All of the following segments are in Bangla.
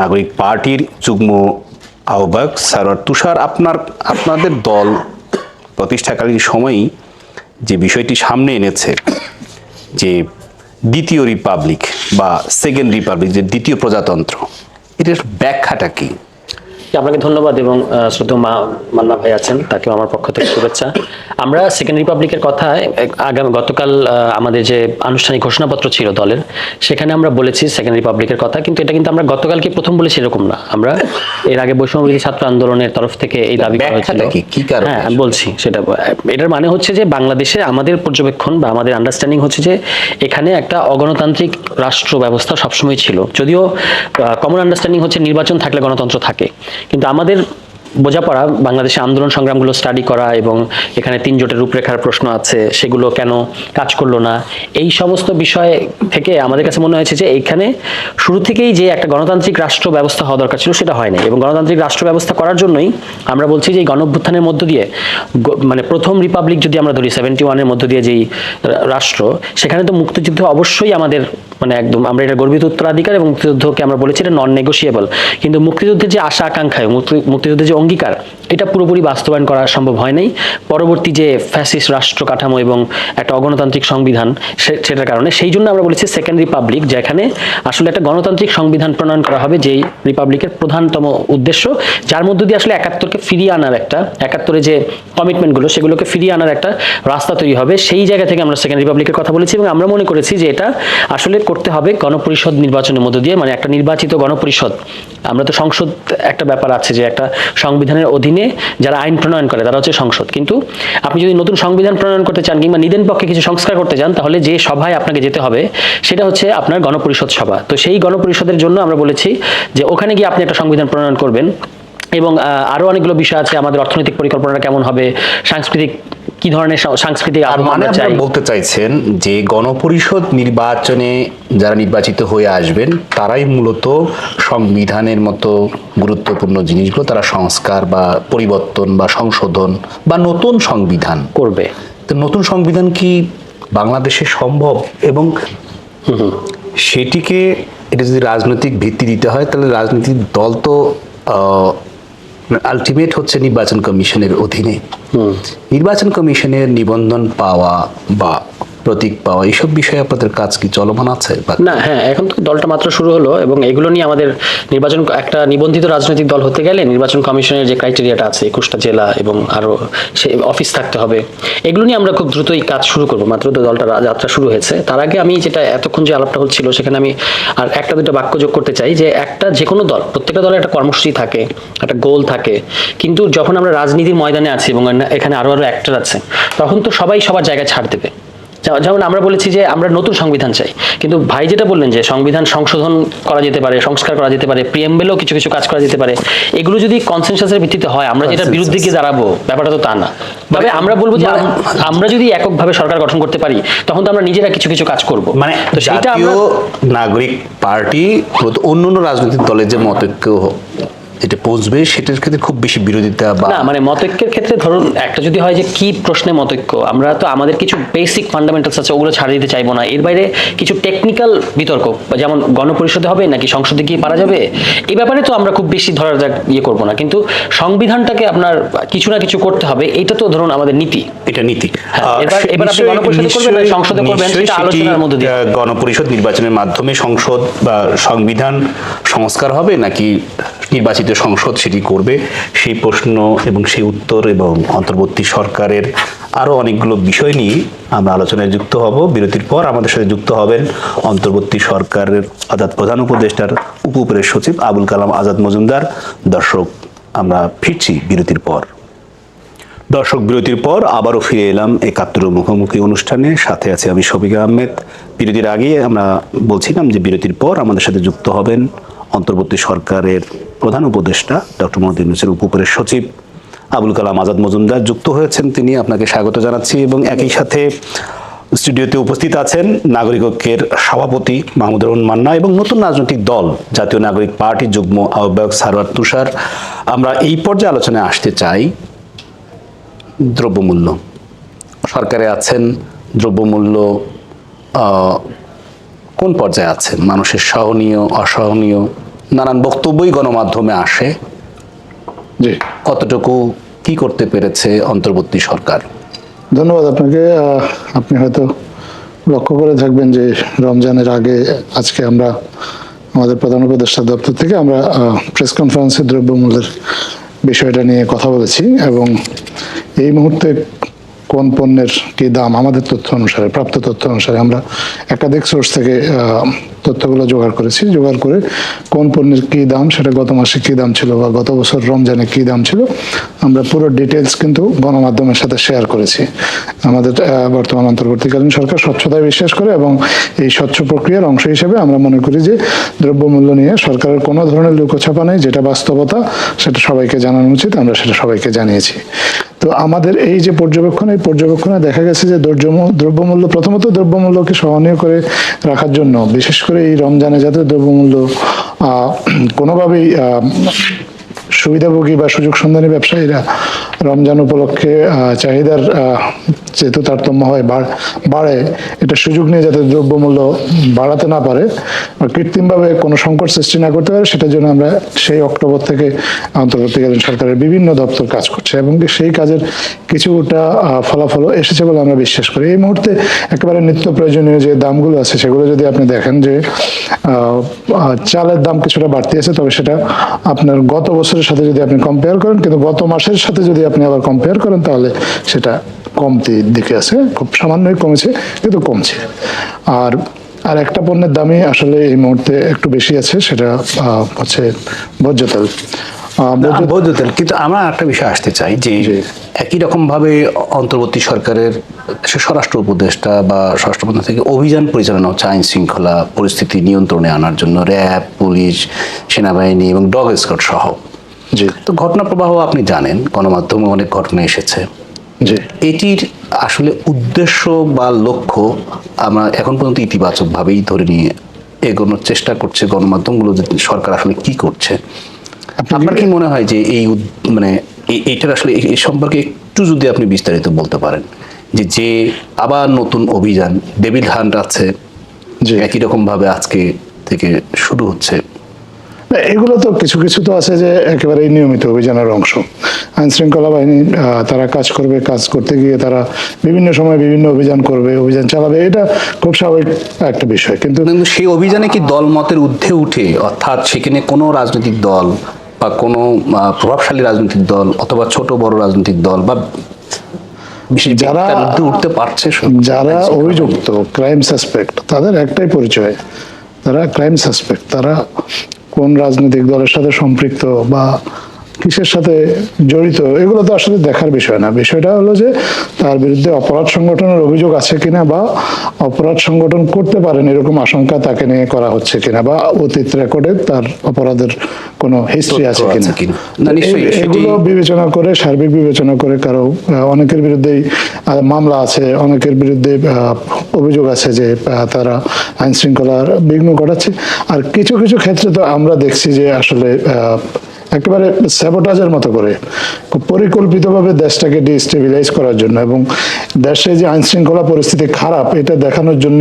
নাগরিক পার্টির যুগ্ম আহ্বায়ক সারোয়ার তুষার, আপনার, আপনাদের দল প্রতিষ্ঠাকালীন সময়ই যে বিষয়টি সামনে এনেছে, যে দ্বিতীয় রিপাবলিক বা সেকেন্ড রিপাবলিক, যে দ্বিতীয় প্রজাতন্ত্র, এটার ব্যাখ্যাটা কি? আপনাকে ধন্যবাদ এবং শ্রদ্ধেয় মা মান্না ভাই আছেন তাকেও আমার পক্ষ থেকে শুভেচ্ছা। আমরা সেকেন্ড রিপাবলিকের কথা আগামী গতকাল আমাদের যে আনুষ্ঠানিক ঘোষণাপত্র ছিল দলের সেখানে আমরা বলেছি সেকেন্ড রিপাবলিকের কথা কিন্তু এটা কিন্তু আমরা গতকালকে প্রথম বলেছি এরকম না। আমরা এর আগে বৈষম্যবিরোধী ছাত্র আন্দোলনের তরফ থেকে এই দাবি করা হয়েছিল? হ্যাঁ বলছি সেটা এটার মানে হচ্ছে যে বাংলাদেশে আমাদের পর্যবেক্ষণ বা আমাদের আন্ডারস্ট্যান্ডিং হচ্ছে যে এখানে একটা অগণতান্ত্রিক রাষ্ট্র ব্যবস্থা সবসময় ছিল। যদিও কমন আন্ডারস্ট্যান্ডিং হচ্ছে নির্বাচন থাকলে গণতন্ত্র থাকে। কিন্তু আমাদের বোঝাপড়া, বাংলাদেশে আন্দোলন সংগ্রামগুলো স্টাডি করা এবং এখানে তিন জোটের রূপরেখার প্রশ্ন আছে, সেগুলো কেন কাজ করল না? এই সমস্ত বিষয় থেকে আমাদের কাছে মনে হয়েছে যে এইখানে শুরু থেকেই যে একটা গণতান্ত্রিক রাষ্ট্র ব্যবস্থা হওয়া দরকার ছিল সেটা হয়নি এবং গণতান্ত্রিক রাষ্ট্র ব্যবস্থা করার জন্যই আমরা বলছি যে এই গণঅভ্যুত্থানের মধ্য দিয়ে মানে প্রথম রিপাবলিক যদি আমরা ধরি সেভেন্টি ওয়ানের মধ্য দিয়ে যেই রাষ্ট্র, সেখানে তো মুক্তিযুদ্ধ অবশ্যই আমাদের মানে একদম আমরা এটা গর্বিত উত্তরাধিকার এবং মুক্তিযুদ্ধকে আমরা বলেছি এটা নন নেগোসিয়েবল কিন্তু মুক্তিযুদ্ধের যে আশা আকাঙ্ক্ষা এবং মুক্তি- মুক্তিযুদ্ধের যে অঙ্গীকার। এটা পুরোপুরি বাস্তবায়ন করা সম্ভব হয় নাই। পরবর্তী যে ফ্যাসিস রাষ্ট্র কাঠামো এবং একটা অগণতান্ত্রিক সংবিধান সেটার কারণে, সেই জন্য আমরা বলেছি সেকেন্ড রিপাবলিক, যেখানে আসলে একটা গণতান্ত্রিক সংবিধান প্রণয়ন করা হবে, যেই রিপাবলিকের প্রধানতম উদ্দেশ্য, যার মধ্য দিয়ে আসলে একাত্তরকে ফিরিয়ে আনার একটা, একাত্তরে যে কমিটমেন্টগুলো সেগুলোকে ফিরিয়ে আনার একটা রাস্তা তৈরি হবে। সেই জায়গা থেকে আমরা সেকেন্ড রিপাবলিকের কথা বলেছি এবং আমরা মনে করেছি যে এটা আসলে করতে হবে গণপরিষদ নির্বাচনের মধ্য দিয়ে মানে একটা নির্বাচিত গণপরিষদ। আমরা তো সংসদ, একটা ব্যাপার আছে যে একটা সংবিধানের অধীনে যারা আইন প্রণয়ন করে, তারা হচ্ছে সংসদ। কিন্তু আপনি যদি নতুন সংবিধান প্রণয়ন করতে চান কিংবা নিদেন পক্ষে কিছু সংস্কার করতে চান, তাহলে যে সভায় আপনাকে যেতে হবে, সেটা হচ্ছে আপনার গণপরিষদ সভা। তো সেই গণপরিষদের জন্য আমরা বলেছি যে ওখানে গিয়ে আপনি একটা সংবিধান প্রণয়ন করবেন এবং আরও আরও অনেকগুলো বিষয় আছে, আমাদের অর্থনৈতিক পরিকল্পনাটা কেমন হবে, সাংস্কৃতিক কি ধরনের সাংস্কৃতিক মানে বলতে চাইছেন যে গণপরিষদ নির্বাচনে যারা নির্বাচিত হয়ে আসবেন তারাই মূলত সংবিধানের মতো গুরুত্বপূর্ণ জিনিসগুলো তারা সংস্কার বা পরিবর্তন বা সংশোধন বা নতুন সংবিধান করবে। তো নতুন সংবিধান কি বাংলাদেশে সম্ভব? এবং সেটিকে এটা যদি রাজনৈতিক ভিত্তি দিতে হয় তাহলে রাজনৈতিক দল তো আলটিমেট হচ্ছে নির্বাচন কমিশনের অধীনে। নির্বাচন কমিশনের নিবন্ধন পাওয়া বা প্রতীক পাওয়া, এইসব বিষয়ে আপনাদের কাজ কি চলমান আছে না হ্যাঁ এখন তো দলটা মাত্র শুরু হলো এবং এগুলো নিয়ে আমাদের নির্বাচন, একটা নিবন্ধিত রাজনৈতিক দল হতে গেলে নির্বাচন কমিশনের যে ক্রাইটেরিয়াটা আছে, একুশটা জেলা এবং আরও সে অফিস থাকতে হবে, এগুলো নিয়ে আমরা খুব দ্রুতই কাজ শুরু করব। মাত্র তো দলটা যাত্রা শুরু হয়েছে। তার আগে আমি যেটা এতক্ষণ যে আলাপটা হচ্ছিল, সেখানে আমি আর একটা দুটো বাক্য যোগ করতে চাই যে একটা যে কোনো দল, প্রত্যেকটা দলের একটা কর্মসূচি থাকে, একটা গোল থাকে, কিন্তু যখন আমরা রাজনীতির ময়দানে আছি এবং এখানে আরও আরও অ্যাক্টর আছে, তখন তো সবাই সবার জায়গায় ছাড় দেবে। যেমন- আমরা বলেছি যে আমরা নতুন সংবিধান চাই। কিন্তু ভাই যেটা বললেন যে সংবিধান সংশোধন করা যেতে পারে সংস্কার করা যেতে পারে প্রিএমবেলেও কিছু কিছু কাজ করা যেতে পারে এগুলো যদি কনসেনসাসের ভিত্তিতে হয় আমরা যেটা বিরুদ্ধে গিয়ে দাঁড়াবো ব্যাপারটা তো তা না। তবে আমরা বলব যে আমরা যদি এককভাবে সরকার গঠন করতে পারি তখন তো আমরা নিজেরা কিছু কিছু কাজ করব। মানে তো আমরা নাগরিক পার্টি অন্য অন্য রাজনৈতিক দলের যে মতৈক্য যেটা পৌঁছবে সেটার ক্ষেত্রে খুব বেশি বিরোধিতা বা না মানে মতৈক্যের ক্ষেত্রে ধরুন একটা যদি হয় যে কি প্রশ্নে মতৈক্য আমরা তো আমাদের কিছু বেসিক ফান্ডামেন্টালস আছে ওগুলো ছাড় দিতে চাইব না। এর বাইরে কিছু টেকনিক্যাল বিতর্ক যেমন গণপরিষদে হবে নাকি সংসদে গিয়ে পারা যাবে এই ব্যাপারে তো আমরা খুব বেশি ধরার যা- ইয়ে করব না। কিন্তু সংবিধানটাকে আপনার কিছু না কিছু করতে হবে এটা তো ধরুন আমাদের নীতি। এটা নীতি। হ্যাঁ, এবার- এবার আপনি গণপরিষদে করবেন না সংসদে করবেন, সেটা আলোচনার মধ্যে দিয়ে। গণপরিষদ নির্বাচনের মাধ্যমে সংসদ বা সংবিধান সংস্কার হবে নাকি নির্বাচিত সংসদ সেটি করবে, সেই প্রশ্ন এবং সেই উত্তর এবং অন্তর্বর্তী সরকারের আরও অনেকগুলো বিষয় নিয়ে আমরা আলোচনায় যুক্ত হব। বিরতির পর আমাদের সাথে যুক্ত হবেন অন্তর্বর্তী সরকারের অর্থাৎ প্রধান উপদেষ্টার উপ সচিব আবুল কালাম আজাদ মজুমদার। দর্শক, আমরা ফিরছি বিরতির পর। দর্শক, বিরতির পর আবারও ফিরে এলাম একাত্তর মুখোমুখি অনুষ্ঠানে। সাথে আছে আমি শফিক আহমেদ। বিরতির আগে আমরা বলছিলাম যে বিরতির পর আমাদের সাথে যুক্ত হবেন অন্তর্বর্তী সরকারের প্রধান উপদেষ্টা ডক্টর মোহাম্মদ ইউনুসের উপরের সচিব আবুল কালাম আজাদ মজুমদার যুক্ত হয়েছেন। তিনি আপনাকে স্বাগত জানাচ্ছি এবং একই সাথে স্টুডিওতে উপস্থিত আছেন নাগরিক ঐক্যের সভাপতি মাহমুদ রহমান মান্না এবং নতুন রাজনৈতিক দল, জাতীয় নাগরিক পার্টি যুগ্ম আহ্বায়ক সারোয়ার তুষার। আমরা এই পর্যায়ে আলোচনায় আসতে চাই দ্রব্যমূল্য। সরকারে আছেন দ্রব্যমূল্য কোন পর্যায়ে আছে মানুষের সহনীয়, অসহনীয়? নানান বক্তব্যই গণমাধ্যমে আসে। জি। কতটুকু কি করতে পেরেছে অন্তর্বর্তী সরকার? ধন্যবাদ আপনাকে। আপনি হয়তো লক্ষ্য করে থাকবেন যে রমজানের আগে আজকে আমরা আমাদের প্রধান উপদেষ্টা দপ্তর থেকে আমরা প্রেস কনফারেন্সে দ্রব্যমূল্যের বিষয়টা নিয়ে কথা বলেছি এবং এই মুহূর্তে কোন পণ্যের কি দাম, আমাদের তথ্য অনুসারে, প্রাপ্ত তথ্য অনুসারে আমরা একাধিক সোর্স থেকে তথ্যগুলো জোগাড় করেছি। জোগাড় করে কোন পণ্যের কি দাম, সেটা গত মাসে কি দাম ছিল বা গত বছর রমজানে কি দাম ছিল, আমরা পুরো ডিটেলস কিন্তু গণমাধ্যমের সাথে শেয়ার করেছি। আমাদের বর্তমান অন্তর্বর্তীকালীন সরকার স্বচ্ছতায় বিশ্বাস করে এবং এই স্বচ্ছ প্রক্রিয়ার অংশ হিসেবে আমরা মনে করি যে দ্রব্যমূল্য নিয়ে সরকারের কোনো ধরনের লুকোছাপা নেই, যেটা বাস্তবতা, সেটা সবাইকে জানানো উচিত, আমরা সেটা সবাইকে জানিয়েছি। তো আমাদের এই যে পর্যবেক্ষণ, এই পর্যবেক্ষণে দেখা গেছে যে দ্রব্য দ্রব্যমূল্য, প্রথমত দ্রব্যমূল্যকে সহনীয় করে রাখার জন্য, বিশেষ করে এই রমজানে যাতে দ্রব্যমূল্য কোনোভাবেই সুবিধাভোগী বা সুযোগ সন্ধানী ব্যবসায়ীরা রমজান উপলক্ষে চাহিদার যেহেতু তারতম্য হয় বাড়- এটা সুযোগ নিয়ে যাতে দ্রব্যমূল্য বাড়াতে না পারে বা কৃত্রিমভাবে কোনো সংকট সৃষ্টি না করতে পারে সেটার জন্য আমরা সেই অক্টোবর থেকে অন্তর্বর্তীকালীন সরকারের বিভিন্ন দপ্তর কাজ করছে এবং সেই কাজের কিছুটা আহ, ফলাফলও এসেছে বলে আমরা বিশ্বাস করি। এই মুহূর্তে একেবারে নিত্য প্রয়োজনীয় যে দামগুলো আছে সেগুলো যদি আপনি দেখেন যে চালের দাম কিছুটা বাড়তি আছে তবে সেটা আপনার গত বছরের সাথে যদি আপনি কম্পেয়ার করেন কিন্তু গত মাসের সাথে যদি আপনি আবার কম্পেয়ার করেন তাহলে সেটা কমতির দিকে আছে খুব সামান্যই কমেছে কিন্তু কমছে। আর আর একটা পণ্যের দামই আসলে এই মুহূর্তে একটু বেশি আছে সেটা হচ্ছে ভোজ্য তেল। ভোজ্য তেল কিন্তু আমরা একটা বিষয় আসতে চাই যে একই রকম ভাবে অন্তর্বর্তী সরকারের স্বরাষ্ট্র উপদেষ্টা বা স্বরাষ্ট্র প্রধান থেকে অভিযান পরিচালনা হচ্ছে আইন শৃঙ্খলা পরিস্থিতি নিয়ন্ত্রণে আনার জন্য র্যাব পুলিশ সেনাবাহিনী এবং ডগ স্কট সহ তো ঘটনা প্রবাহ আপনি জানেন গণমাধ্যমে অনেক ঘটনা এসেছে। এটির আসলে উদ্দেশ্য বা লক্ষ্য আমরা এখন পর্যন্ত ইতিবাচকভাবেই ধরে নিয়ে এগোনোর চেষ্টা করছে গণমাধ্যমগুলো যে সরকার আসলে কি করছে আপনার কি মনে হয় যে এই মানে এ- এইটার আসলে এই সম্পর্কে একটু যদি আপনি বিস্তারিত বলতে পারেন যে যে আবার নতুন অভিযান ডেভিড হান্ট আছে। একই রকম ভাবে আজকে থেকে শুরু হচ্ছে না, এগুলো তো কিছু কিছু তো আছে যে একেবারে নিয়মিত অভিযানের অংশ। আইন শৃঙ্খলা বাহিনী তারা কাজ করবে কাজ করতে গিয়ে তারা বিভিন্ন সময় বিভিন্ন অভিযান করবে অভিযান চালাবে এটা খুব স্বাভাবিক একটা বিষয় কিন্তু সেই অভিযানে কি দল মতের ঊর্ধ্বে উঠে অর্থাৎ সেখানে কোনো রাজনৈতিক দল বা কোনো প্রভাবশালী রাজনৈতিক দল অথবা ছোট বড় রাজনৈতিক দল বা যারা- উঠতে পারছে যারা অভিযুক্ত ক্রাইম সাসপেক্ট তাদের একটাই পরিচয়। তারা ক্রাইম সাসপেক্ট তারা কোন রাজনৈতিক দলের সাথে সম্পৃক্ত বা কিসের সাথে জড়িত এগুলো তো আসলে দেখার বিষয় না। বিষয়টা হলো যে তার বিরুদ্ধে অপরাধ সংগঠনের অভিযোগ আছে কিনা বা অপরাধ সংগঠন করতে পারেন এরকম আশঙ্কা তাকে নিয়ে করা হচ্ছে কিনা বা অতীত রেকর্ডে তার অপরাধের কোনো হিস্ট্রি আছে কিনা। এগুলো বিবেচনা করে সার্বিক বিবেচনা করে কারও অনেকের বিরুদ্ধেই মামলা আছে অনেকের বিরুদ্ধে আহ, অভিযোগ আছে যে তারা আইন শৃঙ্খলার বিঘ্ন ঘটাচ্ছে। আর কিছু কিছু ক্ষেত্রে তো আমরা দেখছি যে আসলে আহ, একেবারে স্যাবোটাজের মতো করে খুব পরিকল্পিতভাবে দেশটাকে ডিস্টেবিলাইজ করার জন্য এবং দেশে যে আইন শৃঙ্খলা পরিস্থিতি খারাপ এটা দেখানোর জন্য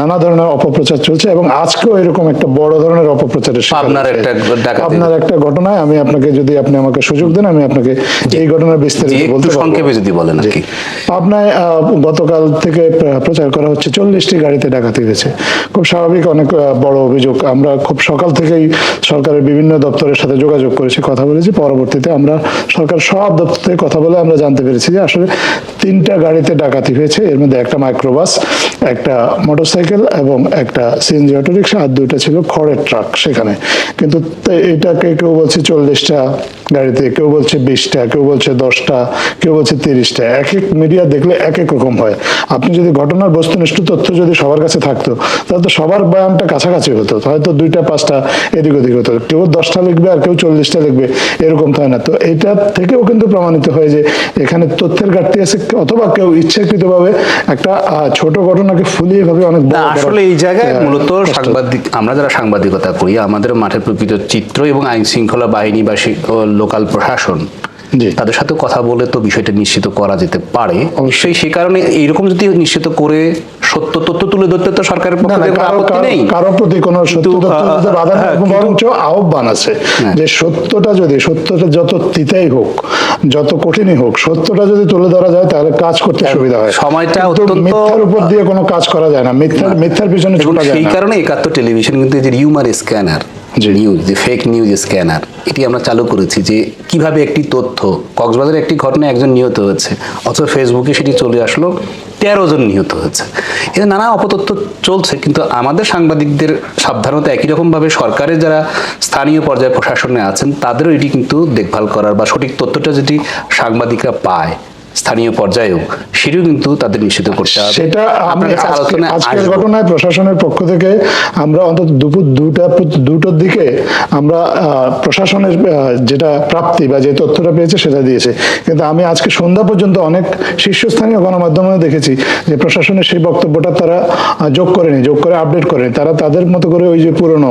নানা ধরনের অপপ্রচার চলছে এবং আজকেও এরকম একটা বড় ধরনের অপপ্রচারের আপনার একটা ঘটনায় আমি আপনাকে যদি আপনি আমাকে সুযোগ দেন আমি আপনাকে এই ঘটনার বিস্তারিত বলতে সংক্ষেপে যদি বলেন আর কি। গতকাল থেকে প্রচার করা হচ্ছে চল্লিশটি গাড়িতে ডাকাতি হয়েছে। খুব স্বাভাবিক অনেক বড় অভিযোগ। আমরা খুব সকাল থেকেই সরকারের বিভিন্ন দপ্তরের সাথে যোগাযোগ করেছি, কথা বলেছি। পরবর্তীতে আমরা সরকার সব দপ্তর থেকে কথা বলে আমরা জানতে পেরেছি যে আসলে তিনটা গাড়িতে ডাকাতি হয়েছে। এর মধ্যে একটা মাইক্রোবাস একটা মোটরসাইকেল এবং একটা সিএনজি অটো রিক্সা আর দুইটা ছিল খড়ের ট্রাক সেখানে। কিন্তু এটাকে কেউ বলছে চল্লিশটা গাড়িতে, কেউ বলছে বিশটা, কেউ বলছে দশটা, কেউ বলছে তিরিশটা। এক এক মিডিয়া দেখলে এক এক রকম হয়। আপনি যদি ঘটনার বস্তুনিষ্ঠ তথ্য যদি সবার কাছে থাকতো, তাহলে তো সবার বয়ানটা কাছাকাছি হতো। হয়তো দুইটা, পাঁচটা এদিক ওদিক হতো। কেউ দশটা লিখবে আর কেউ চল্লিশটা লিখবে এরকম তো হয় না তো এটা থেকেও কিন্তু প্রমাণিত হয় যে এখানে তথ্যের ঘাটতি আছে অথবা কেউ ইচ্ছাকৃতভাবে একটা আহ, ছোট ঘটনাকে ফুলিয়ে ভাবে অনেক আসলে এই জায়গায় মূলত সাংবাদিক আমরা যারা সাংবাদিকতা করি আমাদের মাঠের প্রকৃত চিত্র এবং আইন শৃঙ্খলা বাহিনী বা লোকাল প্রশাসন। তাদের সাথে কথা বলে তো বিষয়টা নিশ্চিত করা যেতে পারে। অবশ্যই সে কারণে এইরকম যদি নিশ্চিত করে সত্য তথ্য তুলে ধরতে তো সরকারের না পক্ষ থেকে আপত্তি নেই। কারও প্রতি কোনো সত্য তথ্য বাধা হ্যাঁ, বরঞ্চ আহ্বান আছে হ্যাঁ। যে সত্যটা যদি সত্যটা যত তিতাই হোক যত কঠিনই হোক সত্যটা যদি তুলে ধরা যায় তাহলে কাজ করতে সুবিধা হয়। সময়টা অত্যন্ত- মিথ্যার উপর দিয়ে কোনো কাজ করা যায় না। মিথ্যার মিথ্যার পিছনে ছোটা যায় সেই কারণে একাত্তর টেলিভিশন কিন্তু যে রিউমার স্ক্যানার নিউজ যে ফেক নিউজ স্ক্যানার এটি আমরা চালু করেছি যে কীভাবে একটি তথ্য কক্সবাজারের একটি ঘটনায় একজন নিহত হয়েছে, অথচ ফেসবুকে সেটি চলে আসলো, তেরো জন নিহত হয়েছে। এতে নানা অপতথ্য চলছে, কিন্তু আমাদের সাংবাদিকদের সাবধানতা একই রকমভাবে সরকারের যারা স্থানীয় পর্যায়ে প্রশাসনে আছেন, তাদেরও এটি কিন্তু দেখভাল করার বা সঠিক তথ্যটা যেটি সাংবাদিকরা পায়। স্থানীয় পর্যায়েও সেটিও কিন্তু তাদের নিশ্চিত করতে হবে। সেটা আজকের ঘটনায় প্রশাসনের পক্ষ থেকে আমরা অন্তত দুপুর দুটা দুটোর দিকে আমরা প্রশাসনের যেটা প্রাপ্তি বা যে তথ্যটা পেয়েছে সেটা দিয়েছে। কিন্তু আমি আজকে সন্ধ্যা পর্যন্ত অনেক শীর্ষস্থানীয় গণমাধ্যমে দেখেছি যে প্রশাসনের সেই বক্তব্যটা তারা যোগ করেনি যোগ করে আপডেট করেনি। তারা তাদের মতো করে ওই যে পুরনো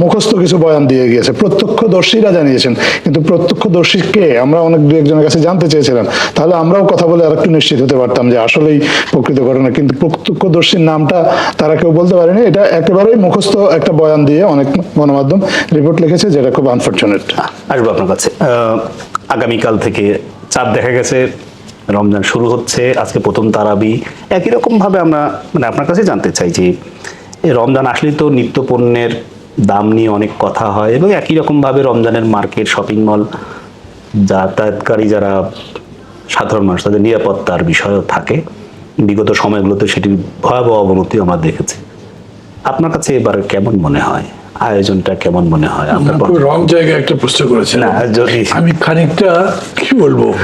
মুখস্থ কিছু বয়ান দিয়ে গিয়েছে। প্রত্যক্ষদর্শীরা জানিয়েছেন কিন্তু প্রত্যক্ষদর্শী কে? আমরা অনেক দু একজনের কাছে জানতে চেয়েছিলাম। তাহলে আমরাও কথা বলে আরেকটু নিশ্চিত হতে পারতাম যে আসলেই প্রকৃত ঘটনা। কিন্তু প্রত্যক্ষদর্শীর নামটা তারা কেউ বলতে পারেনি। এটা একেবারেই মুখস্থ একটা বয়ান দিয়ে অনেক গণমাধ্যম রিপোর্ট লিখেছে যেটা খুব আনফর্চুনেট আসব আপনার কাছে। আগামীকাল থেকে চাঁদ দেখা গেছে, রমজান শুরু হচ্ছে, আজকে প্রথম তারাবি। একই রকম ভাবে আমরা মানে আপনার কাছে জানতে চাই যে রমজান আসলে তো নিত্য পণ্যের দাম নিয়ে অনেক কথা হয় এবং একই রকম ভাবে রমজানের মার্কেট শপিং মল যাতায়াতকারী যারা সাধারণ মানুষ তাদের নিরাপত্তার বিষয়ও থাকে। বিগত সময়গুলোতে সেটির ভয়াবহ অবনতি আমরা দেখেছি। আপনার কাছে এবারে কেমন মনে হয়? আয়োজনটা কেমন মনে হয়? খুব রং জায়গায় একটা প্রশ্ন করেছেন। না, যদি- আমি খানিকটা কি বলব?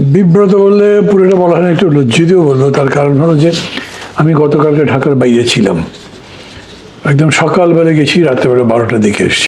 বিব্রত বললে পুরোটা বলা হয় একটু লজ্জিতও বলব। তার কারণ হলো যে আমি গতকালকে ঢাকার বাইরে ছিলাম। একদম সকালবেলা গেছি রাত্রেবেলা বারোটার দিকে এসেছি।